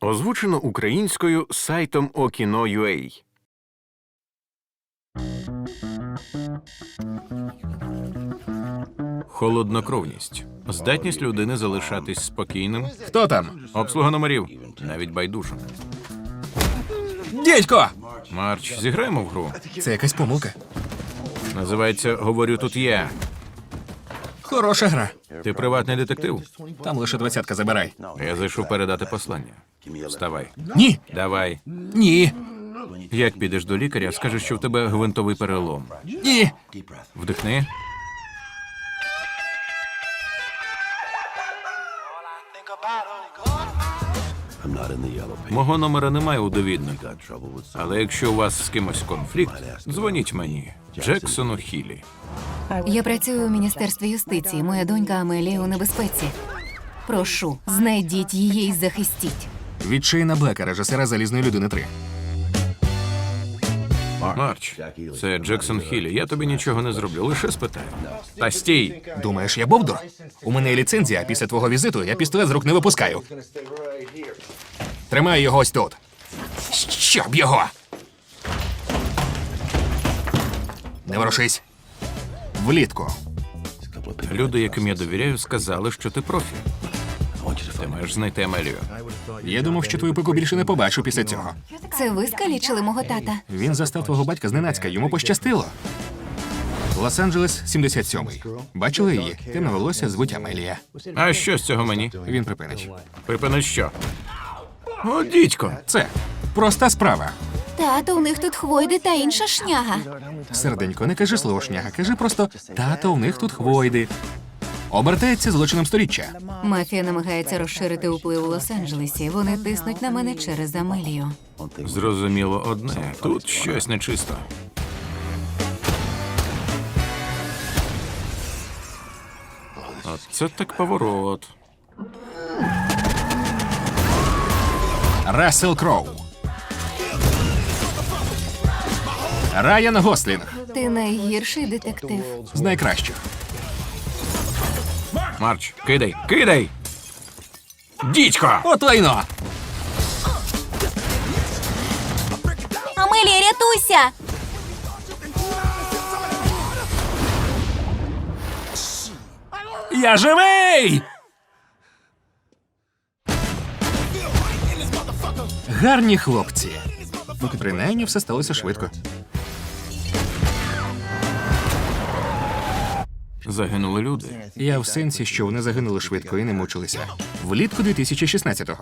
Озвучено українською сайтом Okino.ua Холоднокровність. Здатність людини залишатись спокійним. Хто там? Обслуга номерів. Навіть байдужим. Дідько! Марч, зіграємо в гру. Це якась помилка. Називається Говорю тут я. Хороша гра. Ти приватний детектив. Там лише двадцятка забирай. Я зайшов передати послання. Вставай. Ні. Давай. Ні. Як підеш до лікаря, скажеш, що в тебе гвинтовий перелом. Ні. Вдихни. Мого номера немає у довідника. Але якщо у вас з кимось конфлікт, дзвоніть мені, Джексону Хілі. Я працюю у міністерстві юстиції. Моя донька Амелія у небезпеці. Прошу, знайдіть її і захистіть. Від Шейна Блека, режисера залізної людини 3. Марч, це Джексон Хілі. Я тобі нічого не зроблю, лише спитаю. Та стій! Думаєш, я Бовдур? У мене є ліцензія, а після твого візиту я пістолет з рук не випускаю. Тримай його ось тут. Щоб його. Не ворушись. Влітку. Люди, яким я довіряю, сказали, що ти профі. Ти маєш знайти Амелію. Я думав, що твою пику більше не побачу після цього. Це ви скалічили мого тата. Він застав твого батька зненацька, йому пощастило. Лос-Анджелес 77-й. Бачили її? Темне волосся звуть Амелія. А що з цього мені? Він припинить. Припини що? О, дідько! Це проста справа. Тато, у них тут хвойди та інша шняга. Серденько, не кажи слово шняга, кажи просто тато, в них тут хвойди. Обертається злочином сторіччя. Мафія намагається розширити вплив у Лос-Анджелесі. Вони тиснуть на мене через Амелію. Зрозуміло одне. Тут щось нечисто. От це так поворот. Рассел Кроу. Райан Гослінг Ти найгірший детектив. з найкращих. Марч, кидай, кидай! Дідько! От лайно! Амелія, рятуйся! Я живий! Гарні хлопці. Принаймні все сталося швидко. Загинули люди. Я в сенсі, що вони загинули швидко і не мучилися. Влітку 2016-го.